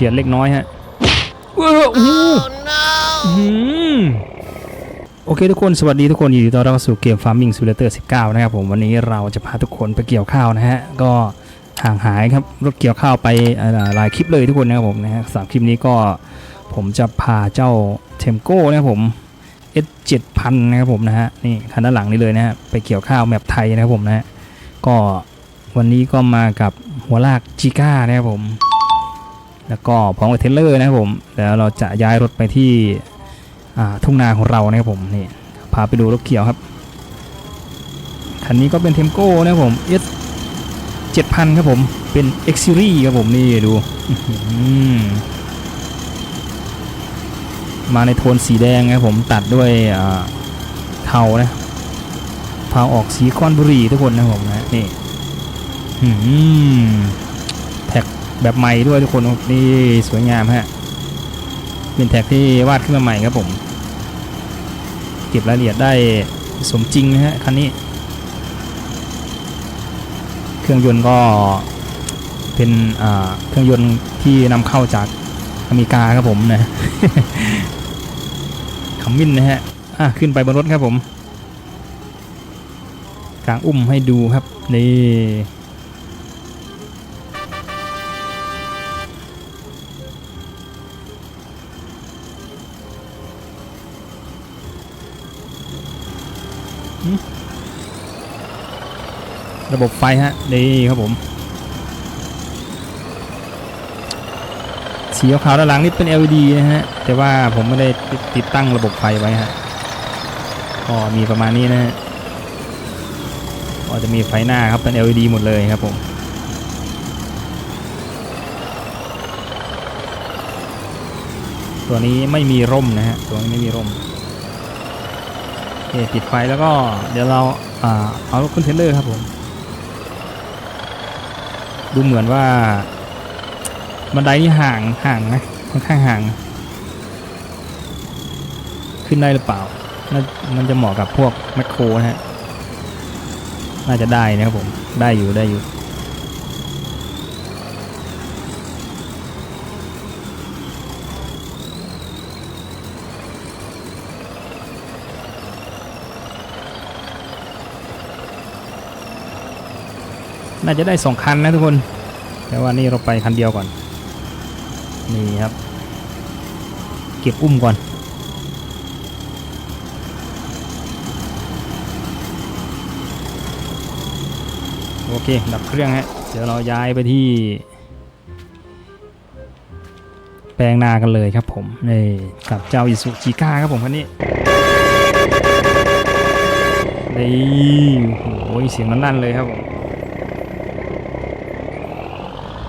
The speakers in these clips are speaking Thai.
ฉียดเล็กน้อยฮะว้าวโอ้โหอื้อหือโอเคทุกคนสวัสดีทุกคนยินดีต้อนรับเข้าสู่เกม Farming Simulator 19 นะครับผมวันนี้เราจะพาทุกคนไปเกี่ยวข้าวนะฮะ ก็ห่างหายครับรถเกี่ยวข้าวไปอ่าหลายคลิปเลยทุกคนนะครับผมนะฮะสามคลิปนี้ก็ผมจะพาเจ้าเทมโก้นะครับผม S 7000นะครับผมนะฮะนี่คันด้านหลังนี้เลยนะฮะไปเกี่ยวข้าวแมปไทยนะครับผมนะฮะก็วันนี้ก็มากับหัวลากจิก้านะครับผม แล้วก็พร้อมกับเทเลอร์นะครับผมแล้วเราจะย้ายรถไปที่ทุ่งนาของเรานะครับผมนี่พาไปดูรถเกี่ยวครับคันนี้ก็เป็นเทมโก้นะครับผม S 7000ครับผมเป็น X Series ครับผมนี่ดูมาในโทนสีแดงนะครับผมตัดด้วยอ่าเทานะเทาออกสีคอนบุรีทุกคนนะครับผมนะนี่ แบบใหม่ด้วยทุกคนนี่สวยงามฮะเป็นแท็กที่วาดขึ้นมาใหม่ครับผม เก็บรายละเอียดได้สมจริงนะฮะคันนี้ เครื่องยนต์ก็เป็นเครื่องยนต์ที่นำเข้าจากอเมริกาครับผมนะขมิ้นนะฮะอะขึ้นไปบนรถครับผม กลางอุ้มให้ดูครับนี่ ระบบไฟฮะ นี่ครับผม สีขาวด้านหลังนี่เป็น LED นะฮะ แต่ว่าผมไม่ได้ติดตั้งระบบไฟไว้ฮะ ก็มีประมาณนี้นะฮะก็จะมีไฟหน้าครับเป็น LED หมดเลยครับผมตัวนี้ไม่มีร่มนะฮะ ตัวนี้ไม่มีร่มโอเคปิดไฟแล้วก็เดี๋ยวเราอ่าเอารถขึ้นเทรลเลอร์ครับผม ดูเหมือนว่า บันไดนี่ห่างห่างนะค่อนข้างห่าง ขึ้นได้หรือเปล่าน่ามันจะเหมาะกับพวกแมคโครนะฮะน่าจะได้นะครับผมได้อยู่ได้อยู่ น่าจะได้สองคันนะทุกคน แต่ว่านี่เราไปคันเดียวก่อน นี่ครับ เก็บอุ้มก่อน โอเค ดับเครื่องฮะ เดี๋ยวเราย้ายไปที่ แปลงนากันเลยครับผม นี่กับเจ้าอิสุจิก้าครับผมคันนี้นี่โอ้โหเสียงมันั่นเลยครับผม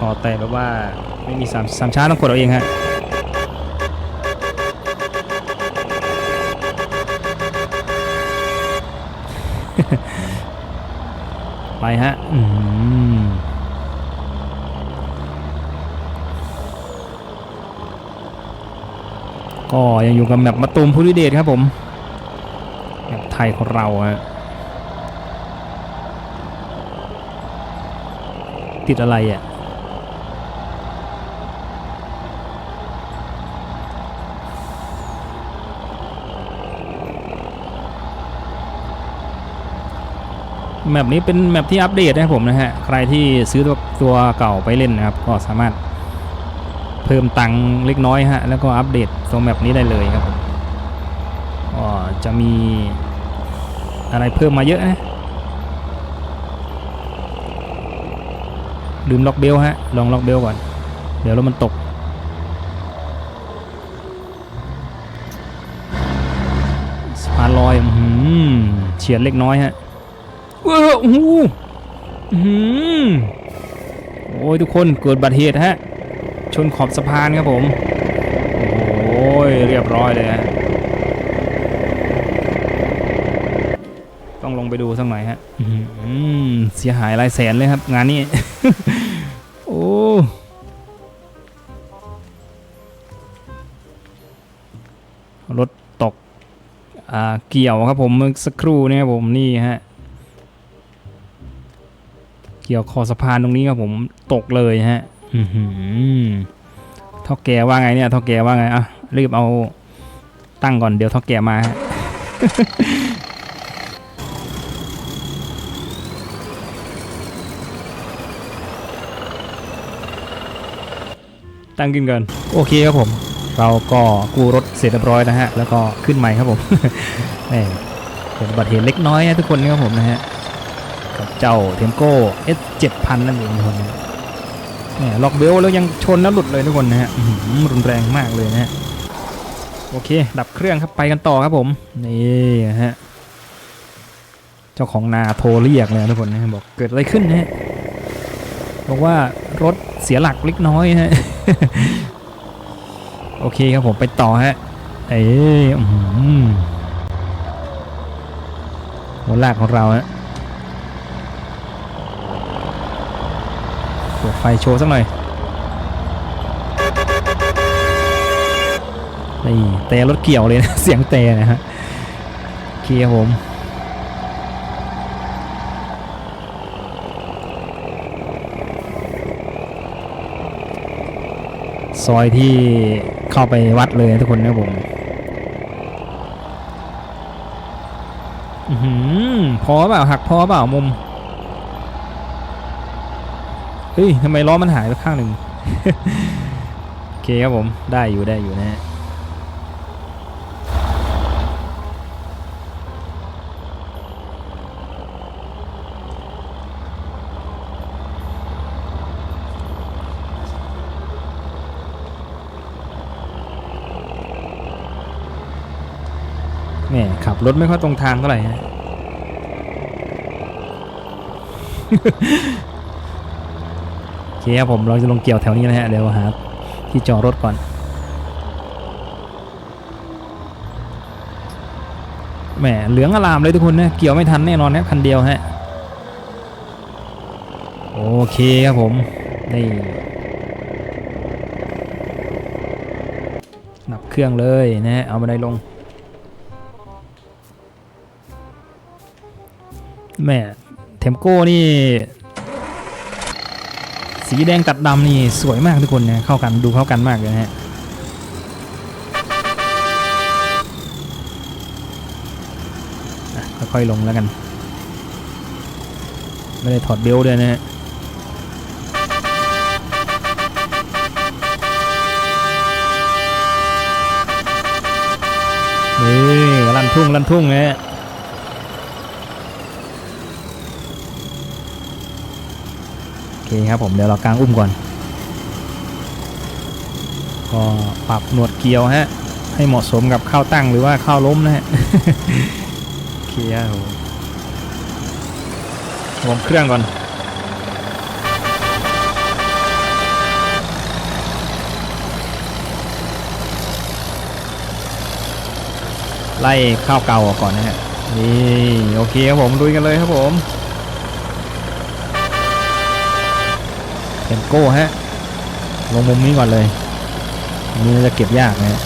อ๋อแต่แบบว่าไม่มีสามสามชาต้องกดเอาเองฮะไปฮะอืมก็ยังอยู่กับแมปมาตูมพุริเดชครับผมแมปไทยของเราฮะติดอะไรอะ แมปนี้เป็นแมปที่อัปเดตนะครับผมนะฮะ ใครที่ซื้อตัวตัวเก่าไปเล่นนะครับ ก็สามารถเพิ่มตังค์เล็กน้อยฮะ แล้วก็อัปเดตตัวแมปนี้ได้เลยครับผมก็จะมีอะไรเพิ่มมาเยอะนะ ลืมล็อกเบลฮะ ลองล็อกเบลก่อน เดี๋ยวรถมันตกสะพานลอยอเฉียดเล็กน้อยฮะ โอ้โหโอ้ยทุกคนเกิดอุบัติเหตุฮะ ชนขอบสะพานครับผม โอ้ยเรียบร้อยเลยฮะ ต้องลงไปดูสักหน่อยฮะเสียหายหลายแสนเลยครับ งานนี้ โอ้รถตกเกี่ยวครับผมเมื่อสักครู่เนี่ยครับผมนี่ฮะ เกี่ยวคอสะพานตรงนี้ครับผมตกเลยฮะอื้อหือท่อแกว่าไงเนี่ยท่อแกว่าไงอะรีบเอาตั้งก่อนเดี๋ยวท่อแกมาฮะตั้งขึ้นก่อนโอเคครับผม เราก็กู้รถเสร็จเรียบร้อยนะฮะ แล้วก็ขึ้นใหม่ครับผมแหมเป็นอุบัติเหตุเล็กน้อยนะทุกคนนะครับผมนะฮะ กับเจ้าเทมโก้ S 7000นั่นเองทุกคนเนะแหมล็อกเบลแล้วยังชนแล้วหลุดเลยทุกคนนะฮะรุนแรงมากเลยนะฮะโอเค ดับเครื่องครับไปกันต่อครับผม นี่ฮะ เจ้าของนาโทรเรียกเลยทุกคนนะบอกเกิดอะไรขึ้นนะฮะบอกว่ารถเสียหลักเล็กน้อยนะฮะโอเคครับผมไปต่อฮะเอ้ยหัวลากของเราฮะเปิด ไฟโชว์สักหน่อย นี่แต่รถเกี่ยวเลยนะ เสียงแต่นะฮะเคครับผมซอยที่เข้าไปวัดเลยทุกคนนะผมพอเปล่าหักพอเปล่ามุม ฮ้ยทำไมล้อมันหายไปข้างหนึ่งโอเคครับผมได้อยู่ได้อยู่นะฮะแหม่ขับรถไม่ค่อยตรงทางเท่าไหร่ฮะ คครับผมเราจะลงเกี่ยวแถวนี้นะฮะเดี๋ยวหาที่จอดรถก่อน แหมเหลืองอลามเลยทุกคนนะเกี่ยวไม่ทันแน่นอนนะคันเดียวฮะโอเคครับผมนี่นับเครื่องเลยนะฮะเอาบันไดลงแหม่เทมโก้นี่ สีแดงตัดดำนี่สวยมากทุกคนนะเข้ากันดูเข้ากันมากเลยนะฮะอะค่อยๆลงแล้วกัน ไม่ได้ถอดเบลต์ด้วยนะฮะนี่ลันทุ่งลันทุ่งนะฮะโอ เคครับผมเดี๋ยวเรากางอุ้มก่อนก็ปรับหนวดเกลียวฮะให้เหมาะสมกับข้าวตั้งหรือว่าข้าวล้มนะฮะเคครับผมวอมเครื่องก่อนไล่ข้าวเก่าออกก่อนนะฮะนี่โอเคครับผมลุยกันเลยครับผม เทมโก้ฮะ ลงมุมนี้ก่อนเลยอันนี้น่าจะเก็บยากนะฮะ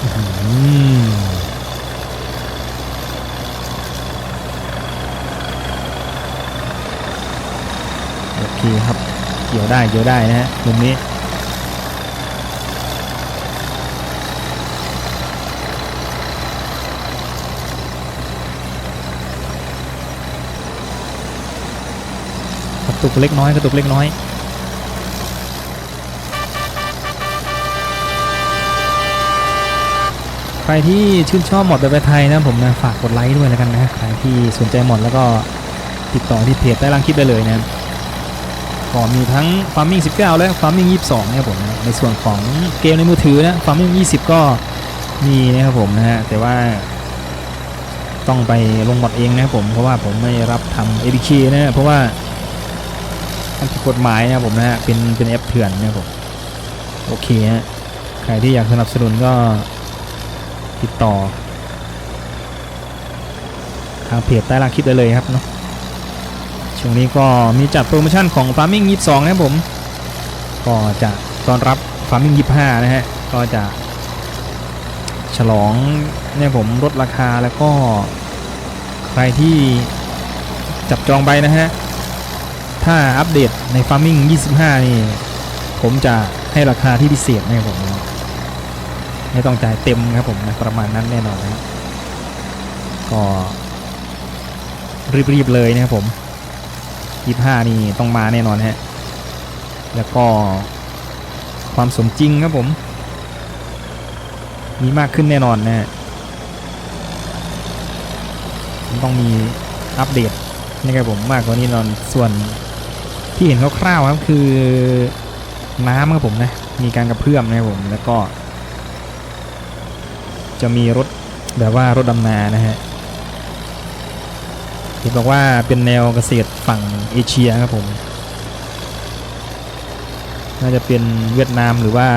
อื้อหือโอเคครับ เกี่ยวได้เกี่ยวได้นะฮะมุมนี้ ตุกเล็กน้อยกระตุกเล็กน้อยใครที่ชื่นชอบหมอดแบบไทยนะผมนะฝากกดไลค์ด้วยแล้วกันนะใครที่สนใจหมอดแล้วก็ติดต่อที่เพจใต้ล่างคลิปได้เลยนะก็มีทั้ง Farming 19 และ Farming 22นะครับผมนะในส่วนของเกมในมือถือนะ Farming 20 ก็มีนะครับผมนะฮะแต่ว่าต้องไปลงหมดเองนะครับผมเพราะว่าผมไม่รับทำ APK นะเพราะว่า มันผิดกฎหมายนะผมนะฮะเป็นเป็นแอปเถื่อนนะผมโอเคฮะใครที่อยากสนับสนุนก็ติดต่อ ทางเพจใต้ล่างคลิปได้เลยครับเนาะช่วงนี้ก็มีจัดโปรโมชั่นของ Farming 22 นะครับผม ก็จะต้อนรับ Farming 25 นะฮะ ก็จะฉลองเนี่ยผมลดราคาแล้วก็ใครที่จับจองไปนะฮะ ถ้าอัปเดตใน Farming 25 นี่ ผมจะให้ราคาที่พิเศษนะครับผม ไม่ต้องจ่ายเต็มครับผมนะประมาณนั้นแน่นอนนะก็รีบๆเลยนะครับผมยี่ห้านี่ต้องมาแน่นอนฮะ แล้วก็ความสมจริงครับผม มีมากขึ้นแน่นอนนะฮะต้องมีอัปเดตนะครับผมมากกว่านี้นอนส่วน ที่เห็นคร่าวๆครับคือน้ำครับผมนะ มีการกระเพื่อมนะครับผมแล้วก็ จะมีรถแบบว่ารถดำนานะฮะเห็นบอกว่าเป็นแนวเกษตรฝั่งเอเชียครับผม น่าจะเป็นเวียดนามหรือว่า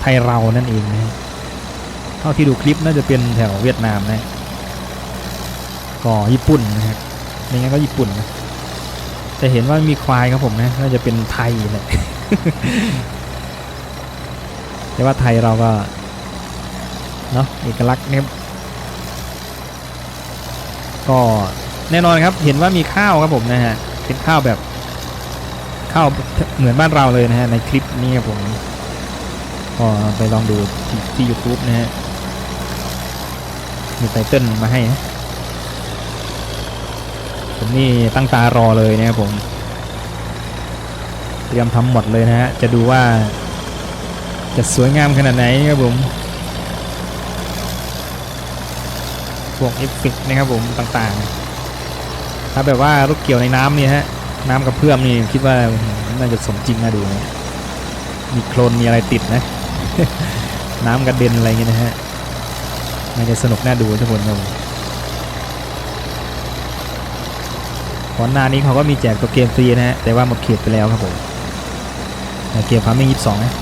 ไทยเรานั่นเองนะเท่าที่ดูคลิปน่าจะเป็นแถวเวียดนามนะ ก็ญี่ปุ่นนะครับไม่งั้นก็ญี่ปุ่นนะ แต่เห็นว่ามีควายครับผมนะน่าจะเป็นไทยแหละแต่ว่าไทยเราก็เนาะเอกลักษณ์เนะครับก็แน่นอนครับเห็นว่ามีข้าวครับผมนะฮะเป็นข้าวแบบข้าวเหมือนบ้านเราเลยนะฮะในคลิปนี้ครับผมก็ไปลองดูที่ที่ YouTube นะฮะมีไตเติ้ลมาให้นะ ผมนี่ตั้งตารอเลยนะครับผม เตรียมทำหมดเลยนะฮะ จะดูว่า จะสวยงามขนาดไหนครับผม พวกเอฟเฟกนะครับผมต่างๆ ถ้าแบบว่ารถเกี่ยวในน้ำนี่ฮะ น้ำกับเพื่อมนี่คิดว่าน่าจะสมจริงนะดูนะมีโคลนมีอะไรติดนะ น้ำกระเด็นอะไรเงี้ยนะฮะน่าจะสนุกน่าดูทุกคนครับผม ก่อนหน้านี้เขาก็มีแจกตัวเกมฟรีนะฮะ แต่ว่าหมดเขตไปแล้วครับผมแต่เกมฟาร์มิ่งยี่สิบสองนะ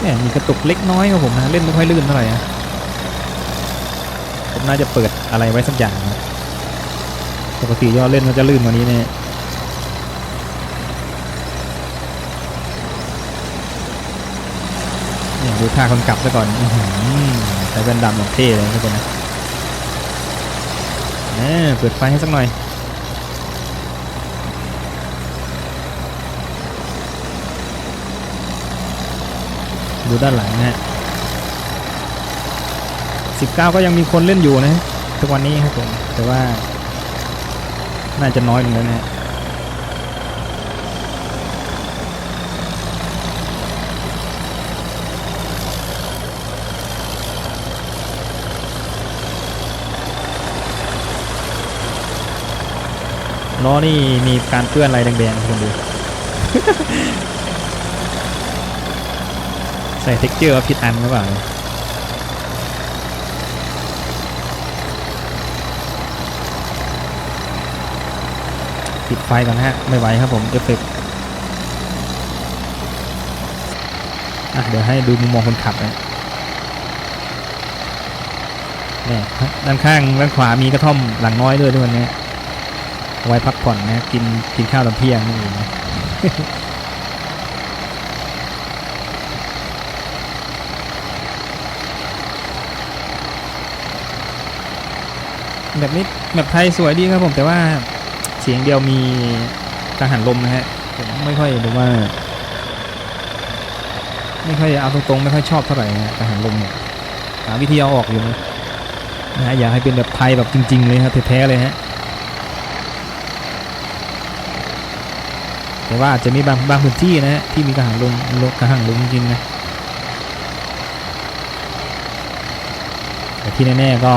เนี่ยมีกระตุกเล็กน้อยครับผมนะ เล่นไม่ค่อยลื่นเท่าไหร่นะผมน่าจะเปิดอะไรไว้สักอย่างนะปกติยอดเล่นมันจะลื่นกว่านี้เนี่ยเนี่ย ดูท่าคนกลับซะก่อนอื้แว่นดำอย่างเท่เลยทุกคนนะเออเปิดไฟให้สักหน่อยดูด้านหลังนะฮะ19 ก็ยังมีคนเล่นอยู่นะทุกวันนี้ครับผม แต่ว่า น่าจะน้อยลงแล้วนะฮะ ล้อนี่มีการเปื้อนอะไรแดงๆคุณดู ใส่เท็กเจอร์ว่าผิดอันหรือเปล่าปิดไฟก่อนฮะ ไม่ไหวครับผมเอฟเฟกต์อะเดี๋ยวให้ดูมุมมองคนขับนะเนี่ยด้านข้างด้านขวามีกระท่อมหลังน้อยด้วยทุกวันนี้ ไว้พักผ่อนนะกินกินข้าวตอนเที่ยงนี่เองแบบนี้แบบไทยสวยดีครับผมแต่ว่าเสียงเดียวมีกังหันลมนะฮะผมไม่ค่อยหรือว่า ไม่ค่อยเอาตรงๆไม่ค่อยชอบเท่าไหร่นะกังหันลมเนี่ยหาวิธีเอาออกอยู่นะนะฮะอยากให้เป็นแบบไทยแบบจริง ๆ เลยครับแท้ๆเลยฮะ แต่ว่าอาจจะมีบางบางพื้นที่นะที่มีกังหันลมลกังหันลมจริงนะแต่ที่แน่ๆก็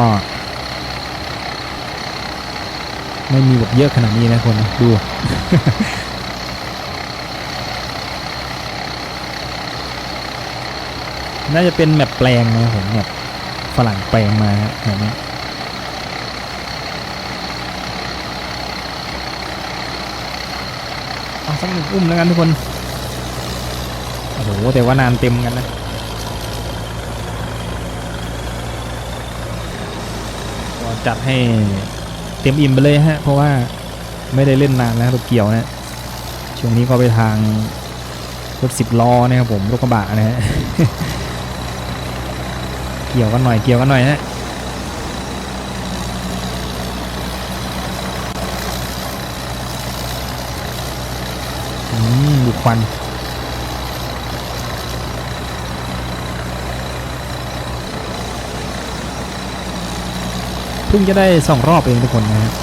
ไม่มีแบบเยอะขนาดนี้นะคนดูน่าจะเป็นแบบแปลงนะผมแบบฝรั่งแปลงมาแบบนี้ เอาสักหนึ่งอุ้มแล้วกันทุกคน โอ้โห แต่ว่านานเต็มกันนะ ก็จัดให้เต็มอิ่มไปเลยฮะ เพราะว่าไม่ได้เล่นนานแล้วรถเกี่ยวนะ ช่วงนี้ก็ไปทางรถสิบล้อนะครับผมรถกระบะนะฮะ เกี่ยวกันหน่อยเกี่ยวกันหน่อยฮะอืมดู ควันเพิ่งจะได้สองรอบเองทุกคนนะฮะ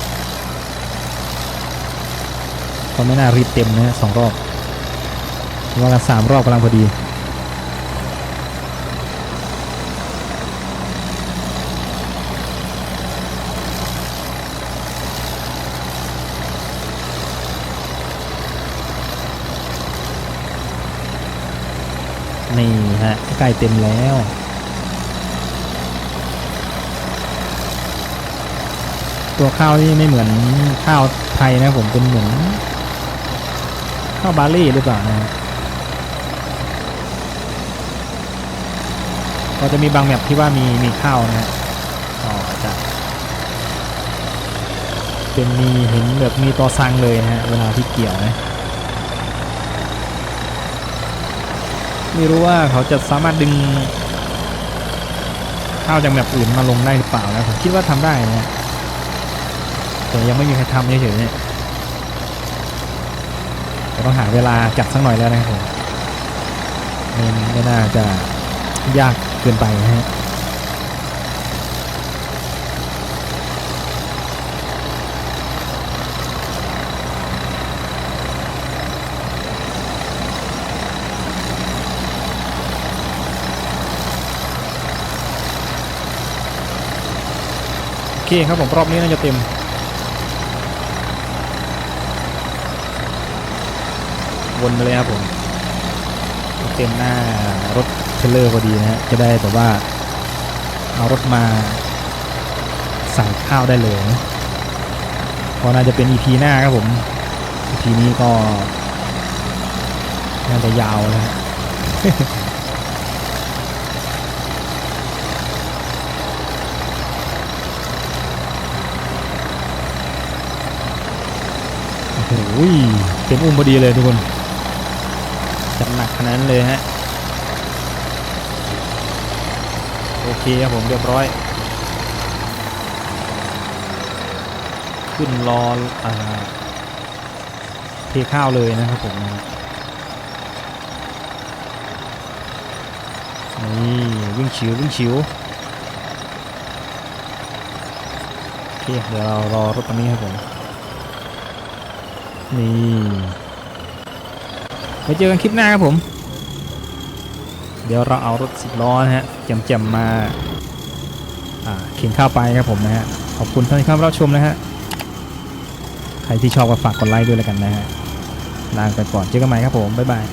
ก็ไม่น่ารีบเต็มนะฮะสองรอบว่ากันสามรอบกำลังพอดี ฮะใกล้เต็มแล้วตัวข้าวนี่ไม่เหมือนข้าวไทยนะผมเป็นเหมือนข้าวบาล่หรือเปล่านะก็จะมีบางแบบที่ว่ามีมีข้าวนะฮะอ๋อจะเป็นมีเห็นแบบมีตัวซังเลยนะฮะเวลาที่เกี่ยวนะ ไม่รู้ว่าเขาจะสามารถดึงข้าวจากแบบอื่นมาลงได้หรือเปล่านะผมคิดว่าทำได้นะแต่ยังไม่มีใครทำเฉยๆเนี่ยจะต้องหาเวลาจัดสักหน่อยแล้วนะครับผมไม่ไม่น่าจะยากเกินไปนะฮะ เคครับผมรอบนี้น่าจะเต็มวนไปเลยครับผมเต็มหน้ารถเทรลเลอร์พอดีนะฮะจะได้แบบว่าเอารถมาใส่ข้าวได้เลยนะเพราะน่าจะเป็น EP หน้าครับผม EP นี้ก็ น่าจะยาวนะ อ้โหเต็มอุ้มพอดีเลยทุกคนจัดหนักขนาดนั้นเลยฮะ โอเคครับผมเรียบร้อย ขึ้นรออ่าเทข้าวเลยนะครับผมนะนี่วิ่งชิววิ่งชิวโอเคเดี๋ยวเรารอรถตรงนี้ครับผม นี่ไปเจอกันคลิปหน้าครับผม เดี๋ยวเราเอารถสิบล้อนะฮะแจำๆมาอ่าเข็นข้าวไปครับผมนะฮะ ขอบคุณท่านที่เข้ามารับชมนะฮะ ใครที่ชอบก็ฝากกดไลค์ด้วยแล้วกันนะฮะลาไปก่อนเจอกันใหม่ครับผม บ๊ายบาย